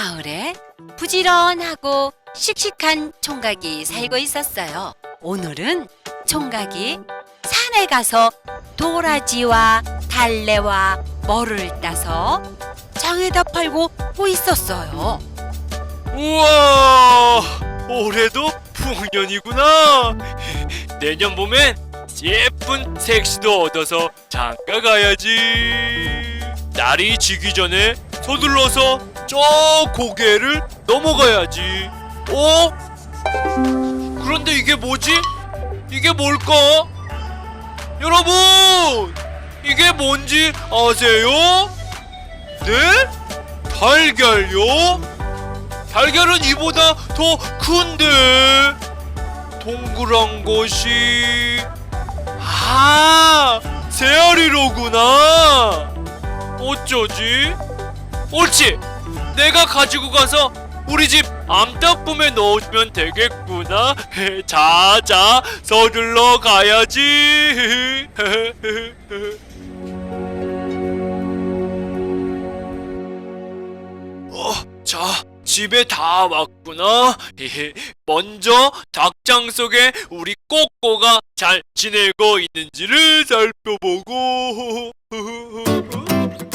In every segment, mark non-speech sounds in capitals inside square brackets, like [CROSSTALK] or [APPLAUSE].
마을에 부지런하고 씩씩한 총각이 살고 있었어요. 오늘은 총각이 산에 가서 도라지와 달래와 머를 따서 장에다 팔고 오 있었어요. 우와 올해도 풍년이구나 내년 봄엔 예쁜 색시도 얻어서 장가 가야지 날이 지기 전에 서둘러서 저 고개를 넘어가야지 어? 그런데 이게 뭐지? 이게 뭘까? 여러분 이게 뭔지 아세요? 네? 달걀요? 달걀은 이보다 더 큰데 동그란 것이 아 새알이로구나 어쩌지 옳지 내가 가지고 가서 우리 집 암탉품에 넣으면 되겠구나 자 자 서둘러 가야지 어, 자, 집에 다 왔구나. 먼저 닭장 속에 우리 꼬꼬가 잘 지내고 있는지를 살펴보고.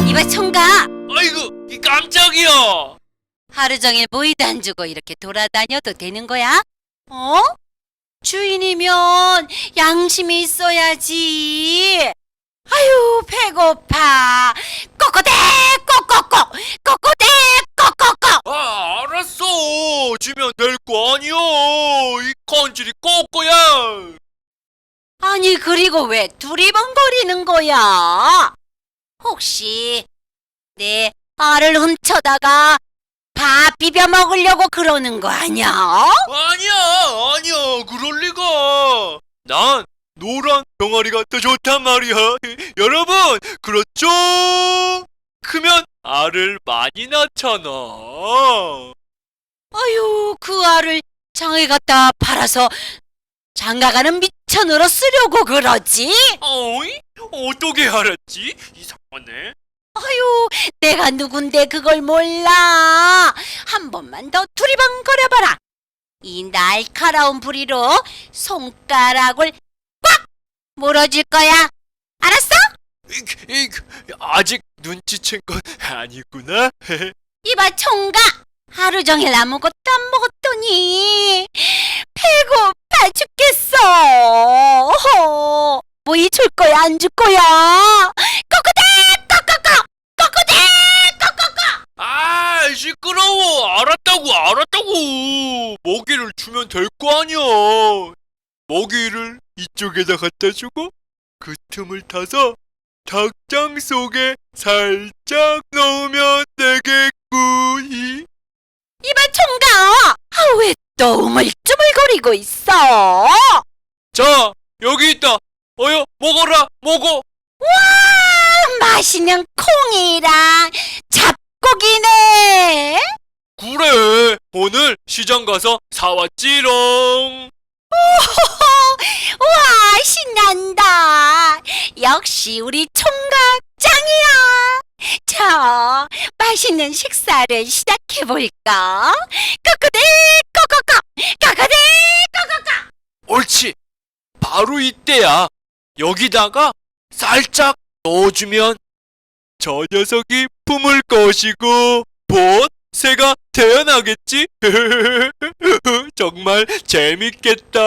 이봐 총각 아이고, 이 깜짝이야. 하루 종일 모이도 안 주고 이렇게 돌아다녀도 되는 거야? 어? 주인이면 양심이 있어야지. 아유 배고파. 꼬꼬대 꼬꼬꼬 꼬꼬대 꼬꼬꼬. 아, 알았어. 주면 될 거 아니야. 이 건질이 꼬꼬야. 아니 그리고 왜 두리번거리는 거야? 혹시 내 알을 훔쳐다가 밥 비벼 먹으려고 그러는 거 아니야? 아니야, 아니야. 그럴 리가. 난 노란 병아리가 더 좋단 말이야. [LAUGHS] 여러분, 그렇죠? 크면 알을 많이 낳잖아. 아유 그 알을 장에 갖다 팔아서 장가가는 미 천으로 쓰려고 그러지? 어이? 어떻게 알았지? 이상하네. 아유 내가 누군데 그걸 몰라 한 번만 더 두리번거려봐라 이 날카로운 부리로 손가락을 꽉 물어줄 거야 알았어? 이, 이, 아직 눈치챈 건 아니구나. [LAUGHS] 이봐 총각 하루 종일 아무것도 안 먹었더니 배고파 죽겠어 뭐이 줄 거야 안 줄 거야 꼬꼬대 꼬꼬꼬 꼬꼬대 꼬꼬꼬 아, 시끄러워. 알았다고, 알았다고. 먹이를 주면 될 거 아니야. 먹이를 이쪽에다 갖다 주고 그 틈을 타서 닭장 속에 살짝 넣으면 되겠구이. 이봐 총각 아, 왜또우 물쭈물거리고 있어 자, 여기 있다. 어여, 먹어라, 먹어. 와 맛있는 콩이랑 잡고기네 그래, 오늘 시장 가서 사왔지롱. 와 신난다 역시 우리 총각 짱이야 자 맛있는 식사를 시작해볼까 꼬꼬대 꼬꼬꼬 꼬꼬대 꼬꼬꼬 옳지. 바로 이때야. 여기다가 살짝 넣어주면 저 녀석이 품을 것이고 봇 새가 태어나겠지? [LAUGHS] 정말 재밌겠다.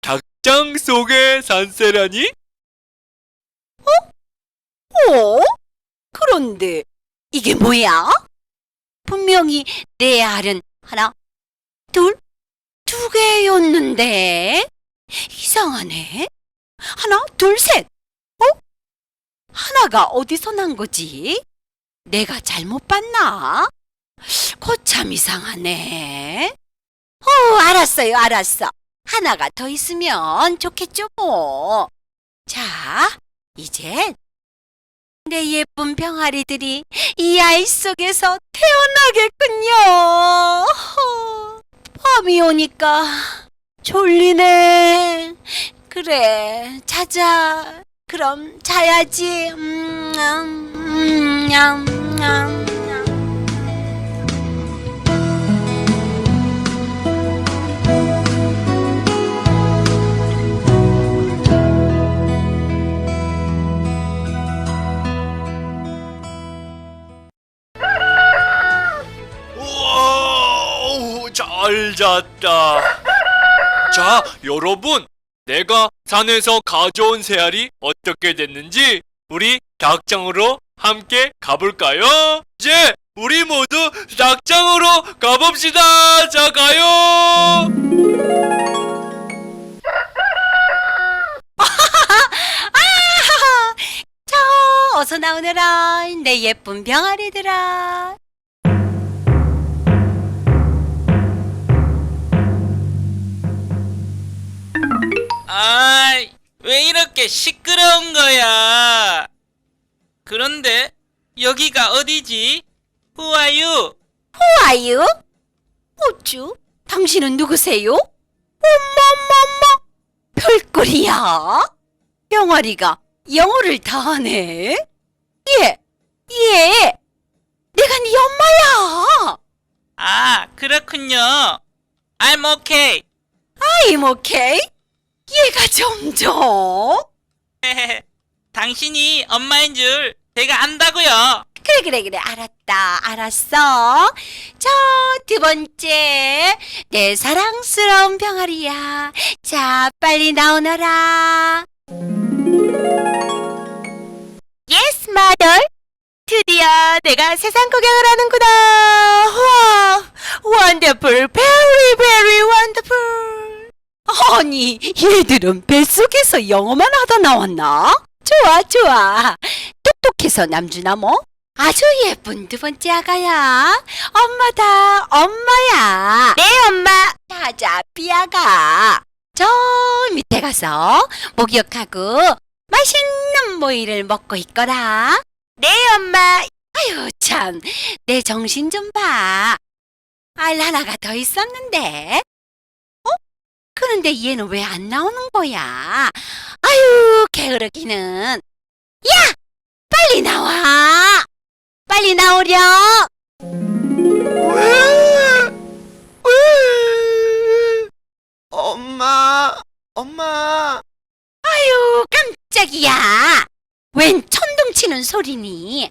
닭장 속의 산세라니? 어? 그런데 이게 뭐야? 분명히 내 알은 하나, 둘, 두 개였는데 이상하네. 하나, 둘, 셋. 어? 하나가 어디서 난 거지? 내가 잘못 봤나? 거참 이상하네. 어, 알았어요, 알았어. 하나가 더 있으면 좋겠죠, 뭐. 자, 이제 내 예쁜 병아리들이 이알 속에서 태어나겠군요. 허, 밤이 오니까 졸리네. 그래, 자자. 그럼 자야지. 음, 음, 음, 음, 음. 잘 잤다. 자, 여러분. 내가 산에서 가져온 새알이 어떻게 됐는지 우리 닭장으로 함께 가볼까요? 이제 우리 모두 닭장으로 가봅시다. 자, 가요. [LAUGHS] 저 어서 나오너라 내 예쁜 병아리들아 아이, 왜 이렇게 시끄러운 거야? 그런데 여기가 어디지? Who are you? 아유 어쭈 당신은 누구세요? 어머머머 별꼴이야 병아리가 영어를 다 하네 예, 예 내가 네 엄마야 아, 그렇군요. I'm okay. I'm okay 얘가 점점. [LAUGHS] 당신이 엄마인 줄 제가 안다고요. 그래 그래 그래. 알았다. 알았어. 자 두 번째. 내 사랑스러운 병아리야. 자 빨리 나오너라. Yes mother. 드디어 내가 세상 구경을 하는구나. 와. Wonderful. Very very wonderful 아니 얘들은 뱃속에서 영어만 하다 나왔나? 좋아 좋아 똑똑해서 남주나 뭐? 아주 예쁜 두 번째 아가야. 엄마다, 엄마야. 네, 엄마. 자자, 삐아가. 저 밑에 가서 목욕하고 맛있는 모이를 먹고 있거라. 네, 엄마. 아유, 참. 내 정신 좀 봐. 알 하나가 더 있었는데. 어? 그런데 얘는 왜 안 나오는 거야? 아유, 게으르기는. 야! 빨리 나와! 빨리 나오렴! 엄마, 엄마, 아유, 깜짝이야! 웬 천둥 치는 소리니?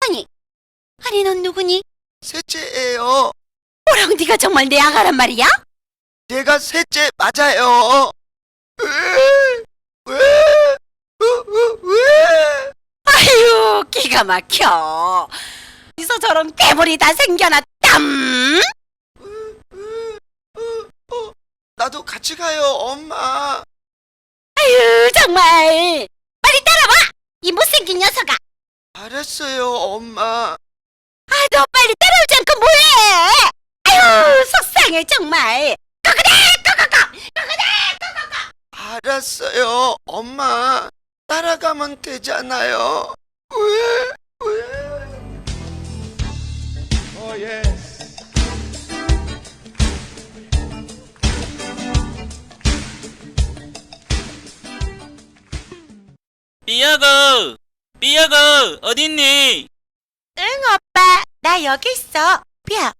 아니, 아니, 넌 누구니? 셋째예요. 뭐라고 네가 정말 내 아가란 말이야? 내가 셋째 맞아요. 왜? 왜? 왜? 왜? 아유, 기가 막혀. 어디서 저런 괴물이 다 생겨났담? 어, 나도 같이 가요, 엄마. 아유, 정말. 빨리 따라와! 이 못생긴 녀석아! 알았어요, 엄마. 아, 너 빨리 따라오지 않고 뭐해! 아유, 속상해, 정말. 알았어요, 엄마. 따라가면 되잖아요. 왜? 왜? 어, 예. 삐어거, 삐어거, 어딨니? 응, 오빠. 나 여기 있어. 삐야.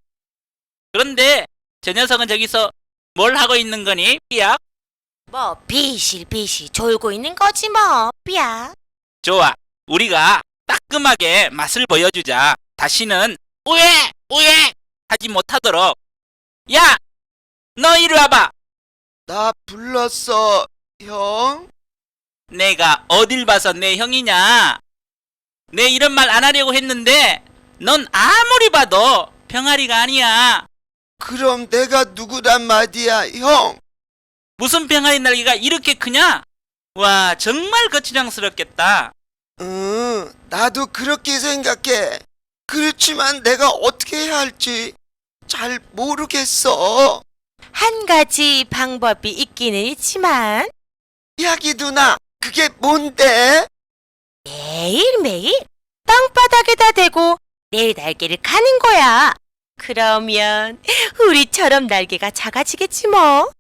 그런데 저 녀석은 저기서 뭘 하고 있는 거니, 삐약? 뭐, 비실비실 졸고 있는 거지, 뭐, 삐야. 좋아. 우리가 따끔하게 맛을 보여주자. 다시는 우에 우에 하지 못하도록. 야, 너 이리 와봐. 나 불렀어, 형. 내가 어딜 봐서 내 형이냐? 내 이런 말 안 하려고 했는데 넌 아무리 봐도 병아리가 아니야. 그럼 내가 누구란 말이야, 형? 무슨 병아리 날개가 이렇게 크냐? 와, 정말 거추장스럽겠다. 응, 나도 그렇게 생각해. 그렇지만 내가 어떻게 해야 할지 잘 모르겠어. 한 가지 방법이 있기는 있지만 야기 누나, 그게 뭔데? 매일매일 땅바닥에다 대고 내 날개를 가는 거야. 그러면 우리처럼 날개가 작아지겠지 뭐.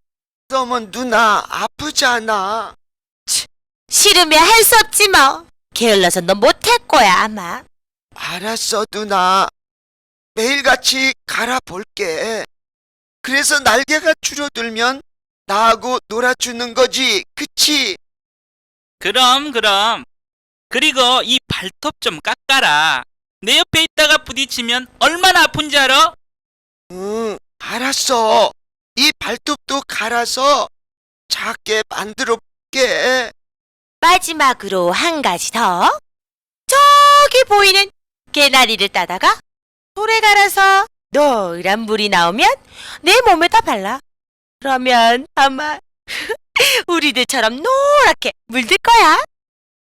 그러면 누나 아프잖아. 싫으면 할 수 없지 뭐. 게을러서 너 못할 거야 아마. 알았어, 누나. 매일같이 갈아볼게. 그래서 날개가 줄어들면 나하고 놀아주는 거지, 그치? 그럼 그럼. 그리고 이 발톱 좀 깎아라. 내 옆에 있다가 부딪히면 얼마나 아픈지 알아? 응, 알았어. 이 발톱도 갈아서 작게 만들어 볼게. 마지막으로 한 가지 더. 저기 보이는 개나리를 따다가 돌에 갈아서 노란 물이 나오면 내 몸에다 발라. 그러면 아마 [LAUGHS] 우리들처럼 노랗게 물들 거야.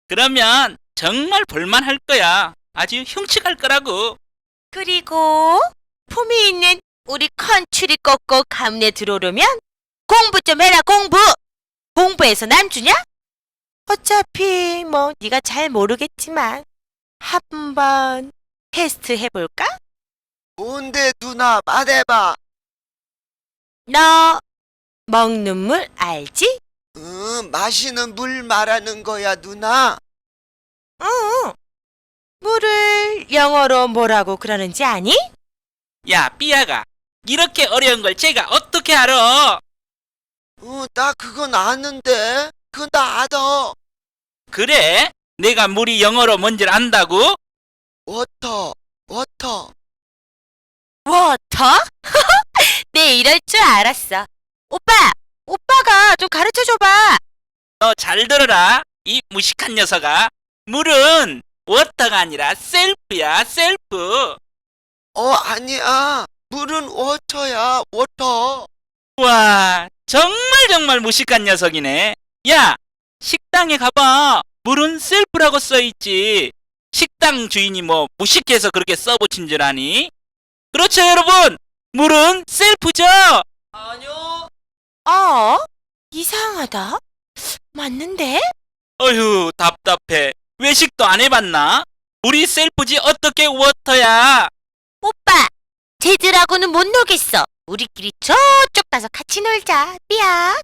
그러면 정말 볼만할 거야. 아주 흉측할 거라고. 그리고 품이 있는 우리 컨츄리 꼬꼬 가문에 들어오려면 공부 좀 해라 공부. 공부해서 남 주냐? 어차피 뭐 네가 잘 모르겠지만 한번 테스트 해볼까? 뭔데 누나 말해봐. 너 먹는 물 알지? 응, 마시는 물 말하는 거야 누나. 응. 물을 영어로 뭐라고 그러는지 아니? 야, 삐아가. 이렇게 어려운 걸 제가 어떻게 알아? 어, 나 그건 아는데. 그건 나 알아. 그래? 내가 물이 영어로 뭔지를 안다고? 워터, 워터. 워터? [LAUGHS] 네 이럴 줄 알았어. 오빠, 오빠가 좀 가르쳐 줘봐. 너 잘 들어라. 이 무식한 녀석아. 물은 워터가 아니라 셀프야, 셀프. 어, 아니야. 물은 워터야, 워터. 와, 정말 정말 무식한 녀석이네. 야, 식당에 가봐. 물은 셀프라고 써있지. 식당 주인이 뭐 무식해서 그렇게 써붙인 줄 아니? 그렇죠, 여러분. 물은 셀프죠. 아니요. 어? 이상하다. 맞는데? 어휴, 답답해. 외식도 안 해봤나? 물이 셀프지 어떻게 워터야? 오빠, 쟤들하고는 못 놀겠어. 우리끼리 저쪽 가서 같이 놀자. 삐약.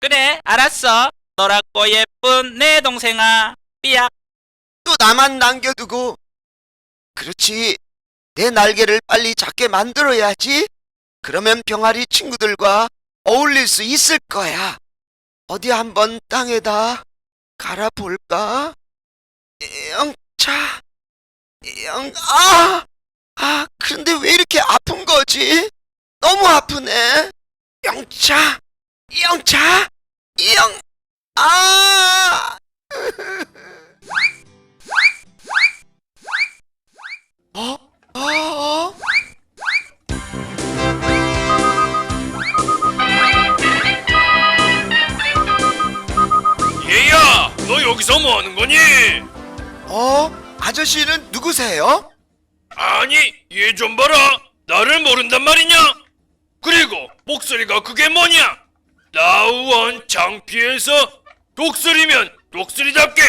그래, 알았어. 너라고 예쁜 내 동생아. 삐약. 또 나만 남겨두고. 그렇지. 내 날개를 빨리 작게 만들어야지. 그러면 병아리 친구들과 어울릴 수 있을 거야. 어디 한번 땅에다 갈아볼까? 영차, 영, 아! 아, 그런데 왜 이렇게 아픈 거지? 너무 아프네. 영차, 영차, 영, 아! [LAUGHS] 어? 어? 어? 얘야, 너 여기서 뭐 하는 거니? 어? 아저씨는 누구세요? 아니, 얘 좀 봐라. 나를 모른단 말이냐? 그리고 목소리가 그게 뭐냐? 나우원 창피해서 독수리면 독수리답게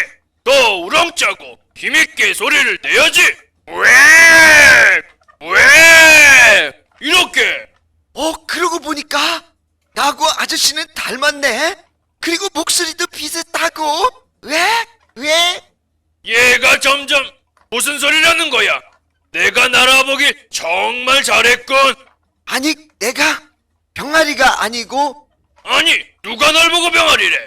더 우렁차고 힘있게 소리를 내야지. 왜? 왜? 이렇게. 어, 그러고 보니까 나하고 아저씨는 닮았네. 그리고 목소리도 비슷하고. 왜? 왜? 얘가 점점 무슨 소리라는 거야? 내가 날아보길 정말 잘했군. 아니, 내가 병아리가 아니고 아니 누가 널 보고 병아리래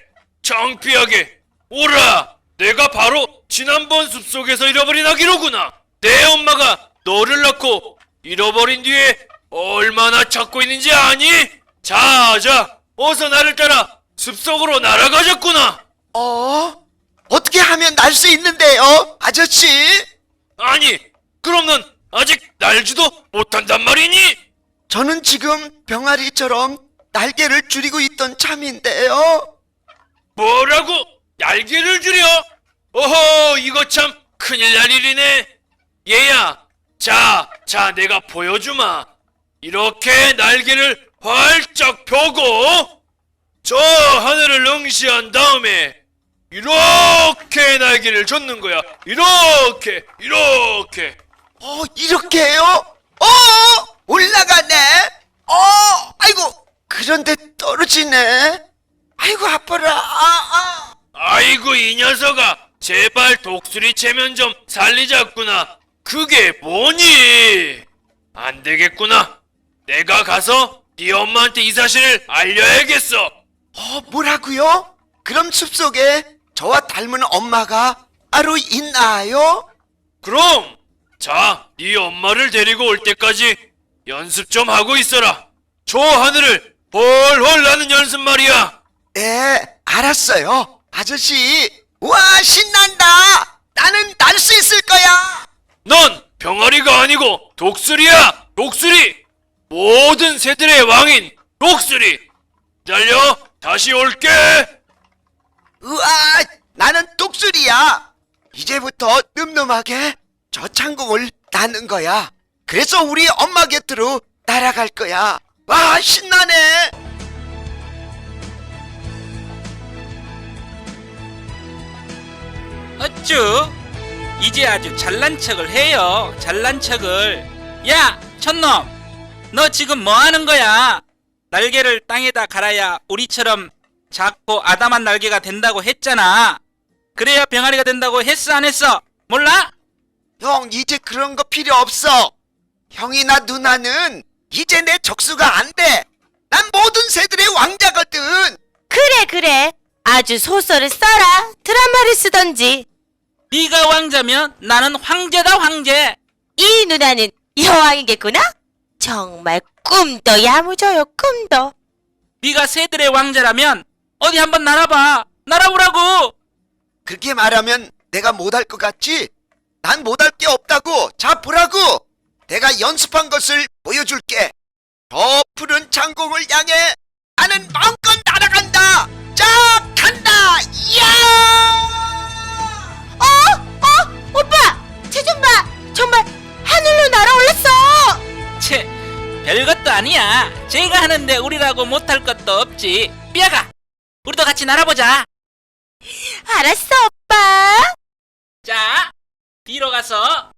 창피하게 오라 내가 바로 지난번 숲속에서 잃어버린 아기로구나 내 엄마가 너를 낳고 잃어버린 뒤에 얼마나 찾고 있는지 아니? 자 자 어서 나를 따라 숲속으로 날아가자꾸나 어? 어떻게 하면 날 수 있는데요, 아저씨? 아니 그럼 넌 아직 날지도 못한단 말이니? 저는 지금 병아리처럼 날개를 줄이고 있던 참인데요. 뭐라고? 날개를 줄여? 어허, 이거 참 큰일 날 일이네. 얘야, 자, 자, 내가 보여주마. 이렇게 날개를 활짝 펴고, 저 하늘을 응시한 다음에, 이렇게 날개를 젓는 거야. 이렇게, 이렇게. 어, 이렇게요? 어, 올라가네. 어, 아이고, 그런데 떨어지네. 아이고, 아파라. 아, 아. 아이고, 이 녀석아. 제발 독수리 체면 좀 살리자꾸나. 그게 뭐니? 안 되겠구나. 내가 가서 네 엄마한테 이 사실을 알려야겠어. 어, 뭐라고요? 그럼 숲속에 저와 닮은 엄마가 따로 있나요? 그럼 자, 네 엄마를 데리고 올 때까지 연습 좀 하고 있어라. 저 하늘을 홀홀 나는 연습 말이야. 예, 알았어요. 아저씨, 와, 신난다! 나는 날 수 있을 거야! 넌 병아리가 아니고 독수리야. 독수리. 모든 새들의 왕인 독수리. 기다려. 다시 올게. 우와, 나는 독수리야! 이제부터 늠름하게 저 창공을 나는 거야. 그래서 우리 엄마 곁으로 날아갈 거야. 와, 신나네! 어쭈? 이제 아주 잘난 척을 해요. 잘난 척을. 야, 천놈! 너 지금 뭐 하는 거야? 날개를 땅에다 갈아야 우리처럼 작고 아담한 날개가 된다고 했잖아. 그래야 병아리가 된다고 했어, 안 했어? 몰라? 형, 이제 그런 거 필요 없어. 형이나 누나는 이제 내 적수가 안 돼. 난 모든 새들의 왕자거든. 그래, 그래. 아주 소설을 써라. 드라마를 쓰던지. 네가 왕자면 나는 황제다, 황제. 이 누나는 여왕이겠구나? 정말 꿈도 야무져요, 꿈도. 네가 새들의 왕자라면 어디 한번 날아봐. 날아보라고. 그렇게 말하면 내가 못할 것 같지? 난 못할 게 없다고. 자, 보라고. 내가 연습한 것을 보여줄게. 저 푸른 창공을 향해 나는 마음껏 날아간다. 자, 간다. 이야! 어? 어? 오빠! 쟤좀 봐! 정말 하늘로 날아올랐어! 채, 별것도 아니야. 제가 하는데 우리라고 못할 것도 없지. 삐아가, 우리도 같이 날아보자. 알았어, 오빠! 자, 뒤로 가서,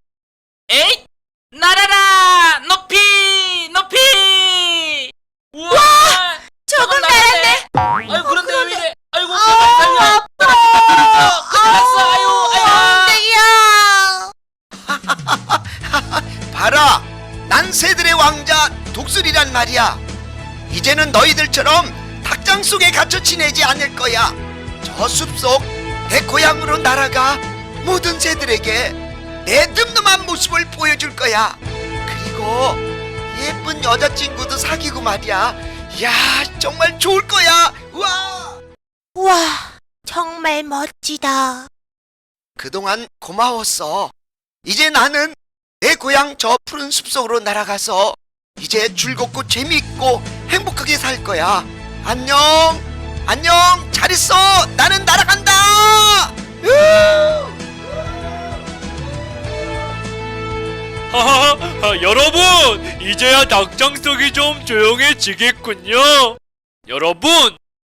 에잇! 날아라! 높이! 높이! 우와! 조금 날았네. 아유, 그런데 왜 이래? 아이고, 어, 제발 살려! 큰일 났어! 아유, 아유! 엉덩이야! [LAUGHS] 봐라. 난 새들의 왕자 독수리란 말이야. 이제는 너희들처럼 닭장 속에 갇혀 지내지 않을 거야. 저 숲속 내 고향으로 날아가 모든 새들에게 내 늠름한 모습을 보여줄 거야. 그리고 예쁜 여자친구도 사귀고 말이야. 이야, 정말 좋을 거야. 와! 우와, 정말 멋지다. 그동안 고마웠어. 이제 나는 내 고향 저 푸른 숲속으로 날아가서 이제 즐겁고 재미있고 행복하게 살 거야. 안녕. 안녕. 잘 있어. 나는 날아간다. 으! 하하하, 아, 여러분, 이제야 닭장 속이 좀 조용해지겠군요. 여러분,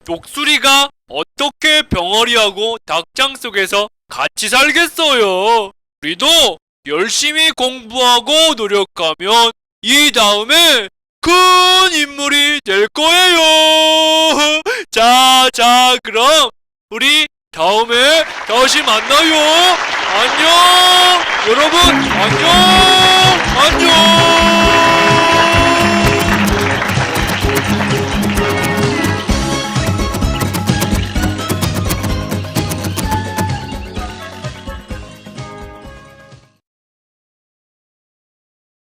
독수리가 어떻게 병아리하고 닭장 속에서 같이 살겠어요? 우리도 열심히 공부하고 노력하면 이 다음에 큰 인물이 될 거예요. [LAUGHS] 자, 자, 그럼 우리 다음에 다시 만나요. 안녕! 여러분, 안녕! 안녕!